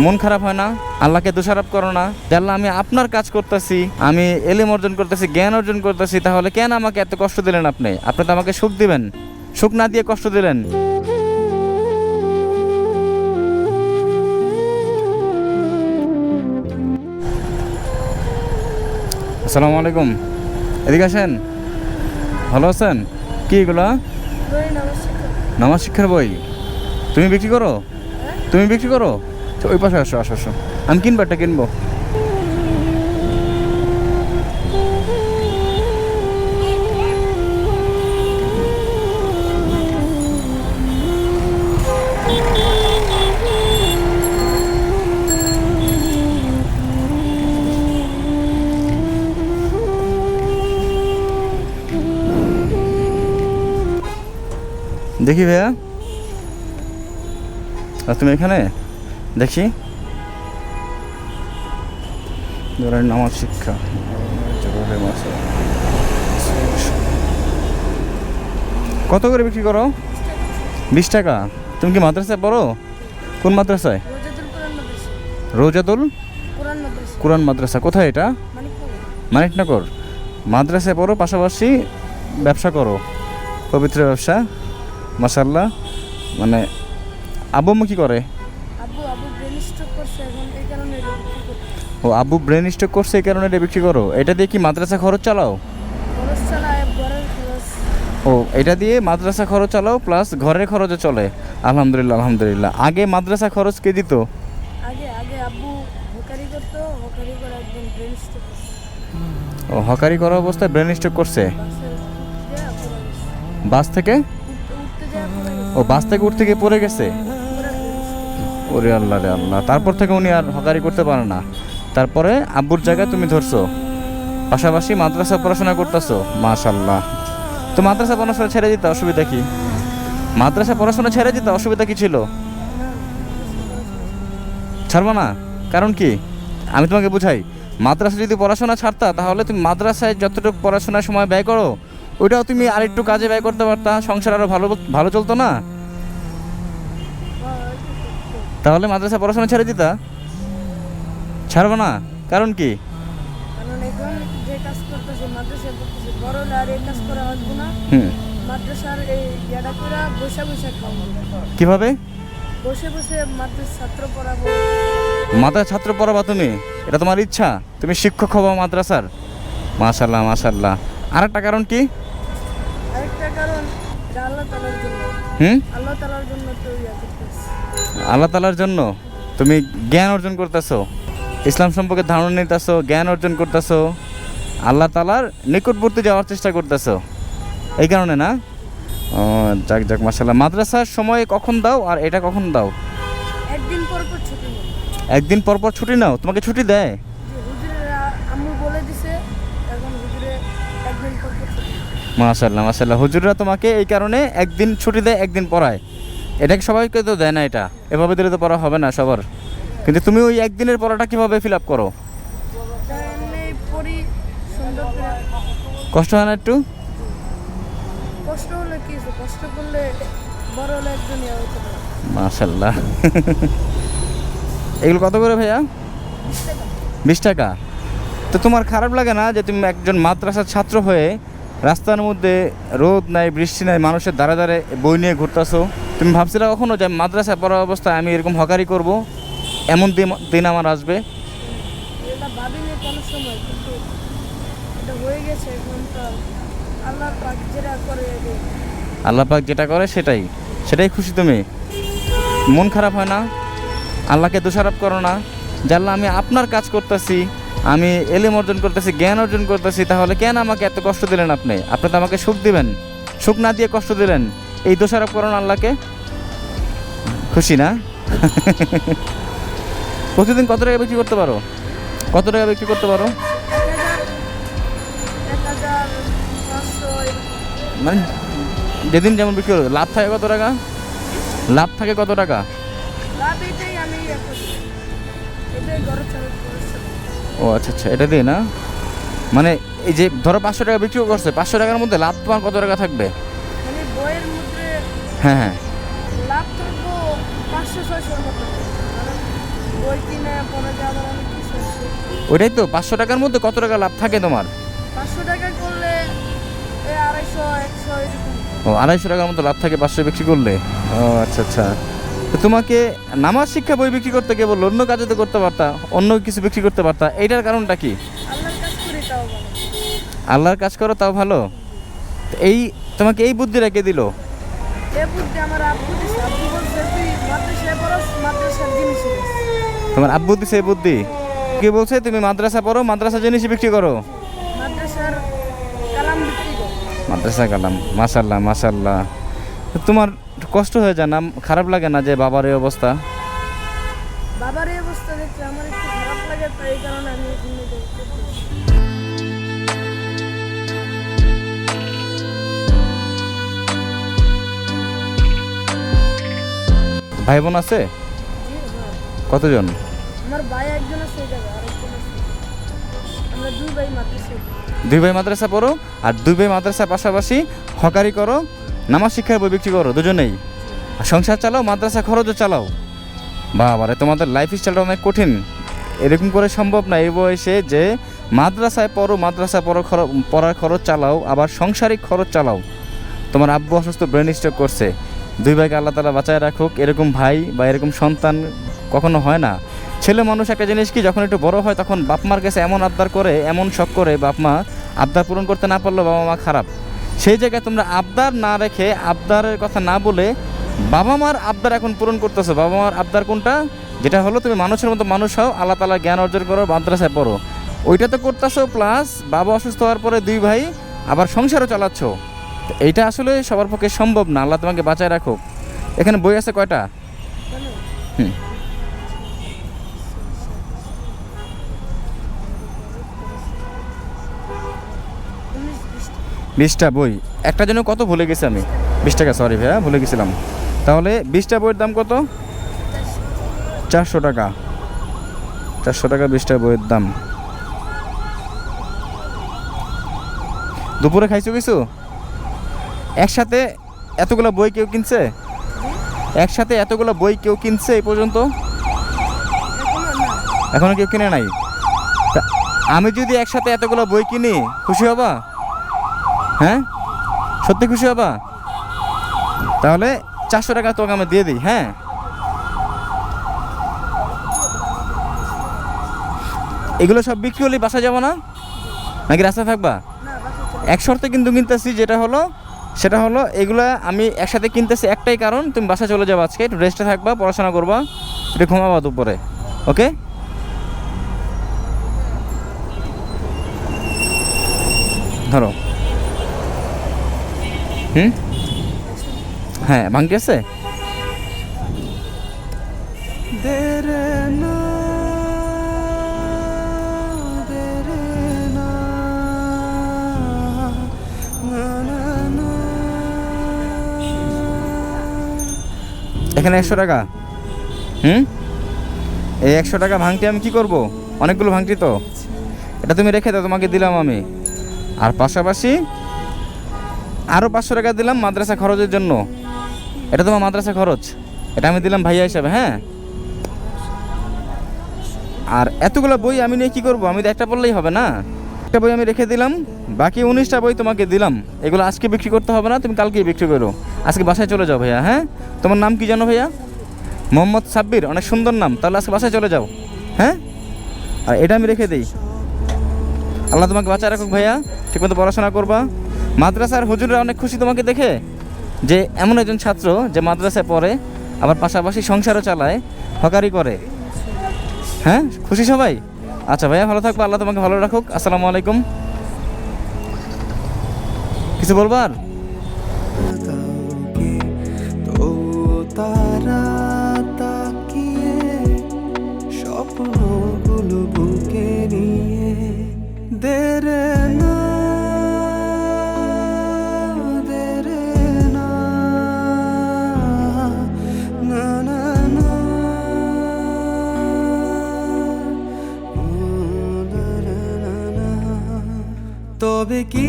মন খারাপ হয় না আল্লাহকে দোষারোপ করো না আল্লাহ আমি আপনার কাজ করতেছি আমি এলিম অর্জন করতেছি জ্ঞান অর্জন করতেছি তাহলে কেন আমাকে এত কষ্ট দিলেন আপনি? আপনি তো আমাকে সুখ দিবেন সুখ না দিয়ে কষ্ট দিলেন। আসসালামু আলাইকুম। এদিকে আসেন। ভালো আছেন? কি এগুলো? নমস্কার নামাজ শিক্ষার বই। তুমি বিক্রি করো? তুমি বিক্রি করো? তো ওই পাশে আসো আসো আসো। আমি কিনবো একটা কিনবো? দেখি ভাইয়া। আর তুমি এখানে? দেখি। ধরেন নামাজ শিক্ষা। কত করে বিক্রি করো? বিশ টাকা। তুমি কি মাদ্রাসায় পড়ো? কোন মাদ্রাসায়? রোজাতুল কোরআন মাদ্রাসা। কোথায় এটা? মানিকনগর। মাদ্রাসায় পড়ো পাশাপাশি ব্যবসা করো। পবিত্র ব্যবসা। মাসাল্লাহ মানে আব্বু কি করে? ও আব্বু ব্রেন স্ট্রোক করছে এই কারণে এটা বিক্রি করো। এটা দিয়ে কি মাদ্রাসা খরচ চালাও? ও এটা দিয়ে মাদ্রাসা খরচ চালাও প্লাস ঘরের খরচও চলে। আলহামদুলিল্লাহ আলহামদুলিল্লাহ। আগে মাদ্রাসা খরচ কে দিত? ও হকারি করা অবস্থায় ব্রেন স্ট্রোক করছে? বাস থেকে? ও বাস থেকে উঠতে গিয়ে পড়ে গেছে। ওরে আল্লাহ রে আল্লাহ। তারপর থেকে উনি আর হকারি করতে পারে না। তারপরে আব্বুর জায়গায় তুমি ধরছো। পাশাপাশি মাদ্রাসা পড়াশোনা করতেছো। মাশাল্লাহ তো মাদ্রাসা পড়াশোনা ছেড়ে দিতে অসুবিধা কি? মাদ্রাসা পড়াশোনা ছেড়ে দিতে অসুবিধা কি ছিল? ছাড়বো না? কারণ কি? আমি তোমাকে বুঝাই। মাদ্রাসা যদি পড়াশোনা ছাড়তা, তাহলে তুমি মাদ্রাসায় যতটুকু পড়াশোনার সময় ব্যয় করো, ওইটাও তুমি আরেকটু কাজে ব্যয় করতে পারতা। সংসার আরও ভালো ভালো চলতো না? তাহলে মাদ্রাসা পড়াশোনা ছেড়ে দিতা? ছাড়বো না? কারণ কি? কীভাবে? মাদ্রাসা ছাত্র পড়াবো। তুমি? এটা তোমার ইচ্ছা? তুমি শিক্ষক হবা মাদ্রাসার? মাশাল্লাহ মাশাল্লাহ আর একটা কারণ কি হুম? আল্লাহ তালার জন্য আল্লাহ তালার জন্য তুমি জ্ঞান অর্জন করতেছো ইসলাম সম্পর্কে ধারণা নিতেছো জ্ঞান অর্জন করতেছো আল্লাহ তালার নিকটবর্তী যাওয়ার চেষ্টা করতেছো। এই কারণে না? যাক যাক মাসাল্লাহ মাদ্রাসার সময় কখন দাও আর এটা কখন দাও? একদিন পর পর ছুটি একদিন পর পর ছুটি নাও? তোমাকে ছুটি দেয়। মাশাল্লাহ মাশাল্লাহ হুজুররা তোমাকে এই কারণে একদিন ছুটি দেয় একদিন পড়ায়। এটাকে সবাইকে তো দেয় না এটা? এভাবে দিলে তো পড়া হবে না সবার। কিন্তু তুমি ওই একদিনের পড়াটা কীভাবে ফিল আপ করো? কষ্ট হয় না একটু? কষ্ট এগুলো কত করে ভাইয়া? বিশ টাকা। তো তোমার খারাপ লাগে না যে তুমি একজন মাদ্রাসার ছাত্র হয়ে রাস্তার মধ্যে রোদ নাই বৃষ্টি নাই মানুষের দ্বারে দ্বারে বই নিয়ে ঘুরতেছো। তুমি ভাবছিলে কখনো যে মাদ্রাসায় পড়া অবস্থায় আমি এরকম হকারি করব? এমন দিন- দিন আমার আসবে। আল্লাহ পাক যেটা করে সেটাই সেটাই খুশি তুমি। মন খারাপ হয় না আল্লাহকে দোষারোপ করো না। যে আল্লাহ আমি আপনার কাজ করতেছি আমি এলিম অর্জন করতেছি, জ্ঞান অর্জন করতেছি, তাহলে কেন আমাকে এত কষ্ট দিলেন আপনি? আপনি তো আমাকে সুখ দিবেন। সুখ না দিয়ে কষ্ট দিলেন। এই দোষারোপ করো না আল্লাহকে। খুশি না? প্রতিদিন কত টাকা বিক্রি করতে পারো? কত টাকা বিক্রি করতে পারো। মানে যেদিন যেমন বিক্রি করো, লাভ থাকে কত টাকা? লাভ থাকে কত টাকা? ও আচ্ছা আচ্ছা এটা দিয়ে না? মানে এই যে ধরো পাঁচশো টাকা বিক্রি করছে পাঁচশো টাকার মধ্যে লাভ তোমার কত টাকা থাকবে? হ্যাঁ হ্যাঁ। ওইটাই তো পাঁচশো টাকার মধ্যে কত টাকা লাভ থাকে তোমার? টাকা করলে আড়াইশো ও আড়াইশো টাকার মতো লাভ থাকে পাঁচশো বিক্রি করলে? ও আচ্ছা আচ্ছা। তোমাকে নামাজ শিক্ষা বই বিক্রি করতে কে বলল অন্য কাজে তো করতে পারতা অন্য কিছু বিক্রি করতে পারতা এইটার কারণটা কি? আল্লাহর কাজ করি তাও ভালো। এই তোমাকে এই বুদ্ধিটা কে দিল। তোমার আব্বু দিছে এই বুদ্ধি? কে বলছে তুমি মাদ্রাসা পড়ো মাদ্রাসা জিনিস বিক্রি করো? কালাম মাদ্রাসা গেলাম মাসাল্লাহ মাসাল্লাহ তোমার কষ্ট হয়ে যায় না? খারাপ লাগে না যে বাবার এই অবস্থা? বাবার এই অবস্থা দেখতে আমার একটু খারাপ লাগে তো এই কারণে আমি ভাই বোন আছে। কতজন? আমার ভাই একজন আছে আমরা দুই ভাই মাদ্রাসায় দুই ভাই মাদ্রাসা পড়ো আর দুই ভাই মাদ্রাসার পাশাপাশি হকারি করো নামাজ শিক্ষার বই বিক্রি করো, দুজনেই। সংসার চালাও, মাদ্রাসা খরচও চালাও। বাবারে, তোমাদের লাইফ স্টাইলটা অনেক কঠিন। এরকম করে সম্ভব না, এই বয়সে যে মাদ্রাসায় পড়ো, মাদ্রাসা পড়ো পড়ার খরচ চালাও, আবার সংসারিক খরচ চালাও। তোমার আব্বু অসুস্থ ব্রেন স্ট্রোক করছে। দুই ভাইকে আল্লাহ তালা বাঁচায় রাখুক, এরকম ভাই বা এরকম সন্তান কখনো হয় না। ছেলে মানুষ একটা জিনিস কি, যখন একটু বড় হয়, তখন বাপ মার কাছে এমন আবদার করে, এমন শখ করে বাপমা আবদার পূরণ করতে না পারলেও বাবা মা খারাপ। সেই জায়গায় তোমরা আবদার না রেখে আবদারের কথা না বলে বাবা মার আবদার এখন পূরণ করতেছো। বাবা মার আবদার কোনটা? যেটা হলো তুমি মানুষের মতো মানুষ হও, আল্লাহ তালা জ্ঞান অর্জন করো, মাদ্রাসায় পড়ো। ওইটা তো করতেছো প্লাস বাবা অসুস্থ হওয়ার পরে দুই ভাই আবার সংসারও চালাচ্ছ। এইটা আসলে সবার পক্ষে সম্ভব না। আল্লাহ তোমাকে বাঁচায় রাখো এখানে বই আছে কয়টা? হুম। বিশটা বই। একটা জন্য কত ভুলে গেছি আমি? বিশ টাকা সরি ভাইয়া, ভুলে গেছিলাম। তাহলে বিশটা বইয়ের দাম কত? চারশো টাকা। চারশো টাকা বিশটা বইয়ের দাম। দুপুরে খাইছো কিছু? একসাথে এতগুলো বই কেউ কিনছে? একসাথে এতগুলো বই কেউ কিনছে এই পর্যন্ত? এখনও কেউ কিনে নাই? আমি যদি একসাথে এতগুলো বই কিনি, খুশি হবা? হ্যাঁ? সত্যি খুশি হবা? তাহলে চারশো টাকা তোকে আমি দিয়ে দিই হ্যাঁ? এগুলো সব বিক্রি হলে বাসা যাব না? নাকি রাস্তায় থাকবা? এক শর্তে কিন্তু কিনতেছি, যেটা হলো, সেটা হলো এগুলো আমি একসাথে কিনতেছি একটাই কারণ, তুমি বাসা চলে যাব আজকে, একটু রেস্টে থাকবা, পড়াশোনা করবা, একটু ঘুমাবা দুপুরে ওকে ধরো। হুম? হ্যাঁ ভাঙটি আছে এখানে একশো টাকা। হুম? এই একশো টাকা ভাঙটি আমি কি করব? অনেকগুলো ভাঙটি তো। এটা তুমি রেখে দাও তোমাকে দিলাম আমি। আর পাশাপাশি আরও পাঁচশো টাকা দিলাম মাদ্রাসা খরচের জন্য। এটা তোমার মাদ্রাসা খরচ? এটা আমি দিলাম ভাইয়া হিসাবে হ্যাঁ? আর এতগুলো বই আমি নিয়ে কি করব? আমি তো একটা পড়লেই হবে না। একটা বই আমি রেখে দিলাম, বাকি উনিশটা বই তোমাকে দিলাম। এগুলো আজকে বিক্রি করতে হবে না, তুমি কালকেই বিক্রি করো। আজকে বাসায় চলে যাও ভাইয়া হ্যাঁ? তোমার নাম কি জানো ভাইয়া? মোহাম্মদ সাব্বির, অনেক সুন্দর নাম। তাহলে আজকে বাসায় চলে যাও হ্যাঁ? আর এটা আমি রেখে দিই। আল্লাহ তোমাকে বাঁচায় রাখুক ভাইয়া, ঠিকমতো পড়াশোনা করবা। মাদ্রাসার হুজুররা অনেক খুশি তোমাকে দেখে যে এমন একজন ছাত্র যে মাদ্রাসায় পড়ে, আবার পাশাপাশি সংসারও চালায়, হকারি করে। হ্যাঁ? খুশি সবাই? আচ্ছা ভাইয়া, ভালো থাকব, আল্লাহ তোমাকে ভালো রাখুক। আসসালামু আলাইকুম। কিছু বলবার? তবে কি